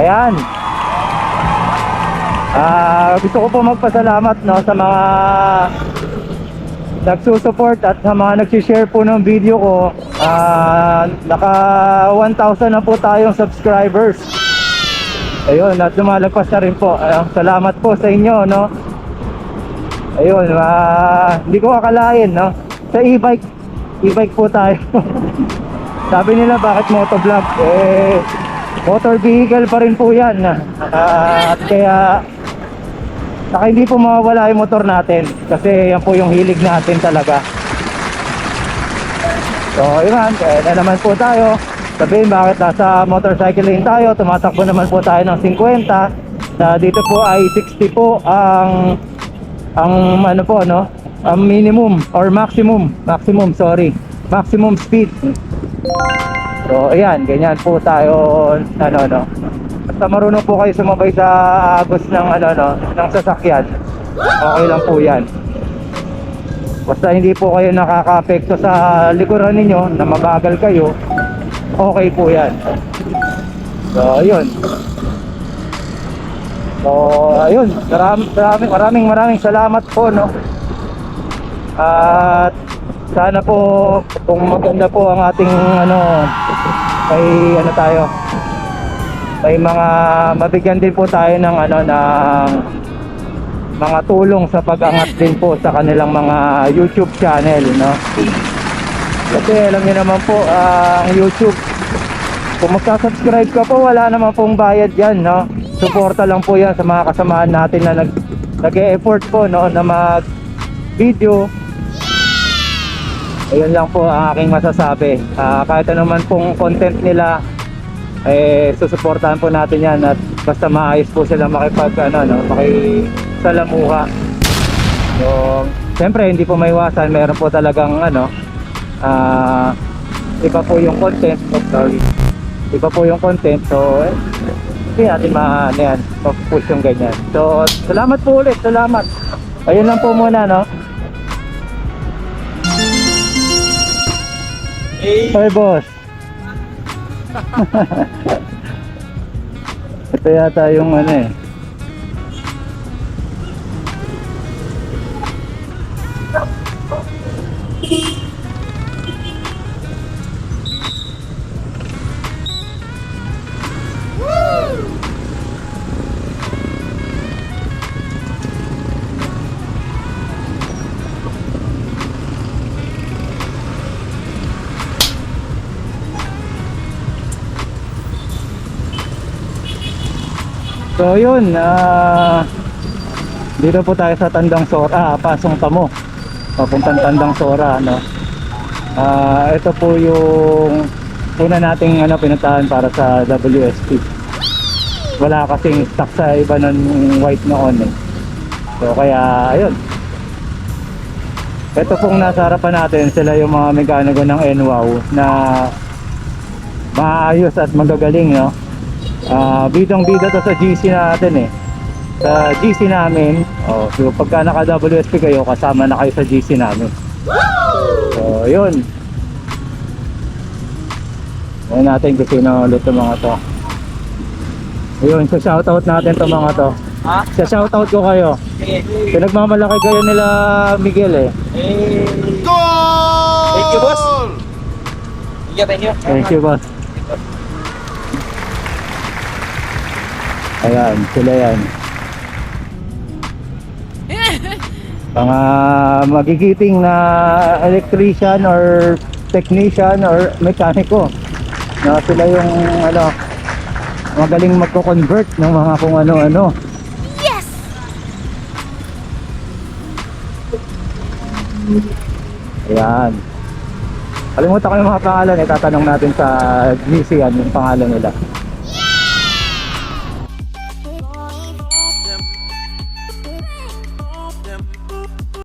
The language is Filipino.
Ayan. Ah, gusto ko po magpasalamat no sa mga nagsusupport at sa mga nag-share po ng video ko. Ah, naka 1,000 na po tayong subscribers. Ayun, at lumalagpas na rin po. Ayun, salamat po sa inyo, no? Ayun, ah, hindi ko akalain, no? Sa e-bike, e-bike po tayo. Sabi nila, bakit motovlog? Eh, motor vehicle pa rin po yan. Ah, at kaya, saka hindi po mawawala yung motor natin. Kasi yan po yung hilig natin talaga. So, yun, eh, na naman po tayo. Sabihin bakit nasa motorcycle lane tayo, tumatakbo naman po tayo ng 50. Na dito po ay 60 po ang ang ano po no, ang minimum or maximum, maximum sorry, maximum speed. So, ayan, ganyan po tayo ano no. Basta marunong po kayo sumabay sa agos ng ano no, ng sasakyan. Okay lang po 'yan. Basta hindi po kayo nakaka-apekto sa likuran ninyo na mabagal kayo, okay po yan. So, ayun. So, ayun. Maraming, maraming, maraming salamat po, no? At sana po kung maganda po ang ating ano may ano tayo may mga mabigyan din po tayo ng ano ng mga tulong sa pag-angat din po sa kanilang mga YouTube channel, no? Kasi alam niyo naman po, ah, ang YouTube, kung magka-subscribe ka po, wala naman pong bayad yan, no? Suporta lang po yan sa mga kasamahan natin na nag, nag-e-effort po, no? Na mag-video. Ayun lang po ang aking masasabi. Ah, kahit ano man pong content nila, eh susuportahan po natin yan at basta maayos po sila makipag ano no makisalamuha. So siyempre hindi po maiwasan meron po talagang ano ah iba po yung content oh, sorry. Iba po yung content so eh, hindi natin ma ano yan push yung ganyan. So salamat po ulit salamat. Ayun lang po muna no Hey boss Ito yata yung ano eh. So yun, ah dito po tayo sa Tandang Sora, ah, Pasong Tamo. Papuntang Tandang Sora, no. Ah, ito po yung una nating ano pinuntahan para sa WSP. Wala kasing stock sa iba ng white noon eh. So kaya ayun. Ito pong nasa harapan natin sila yung mga mekaniko ng NWOW na maayos at magagaling no. Ah, bidang bida to sa GC natin eh. Sa GC namin, oh, so pagka naka WSP kayo, kasama na kayo sa GC namin. So, yun. Ngayon natin kung sino ulit itong mga to. Ayun, sa shoutout natin to mga to. Ha? Sa shoutout ko kayo. Pinagmamalaki kayo nila Miguel eh. Eh, Goal! Thank you, boss. thank you, thank you. Thank you boss. Ayan, sila yan. Mga magigiting na electrician or technician or mekaniko. Na sila yung ano, magaling magko-convert ng mga kung ano-ano. Yes! Ayan. Kalimutan ko yung mga pangalan eh, tatanong natin sa GC yan, yung pangalan nila.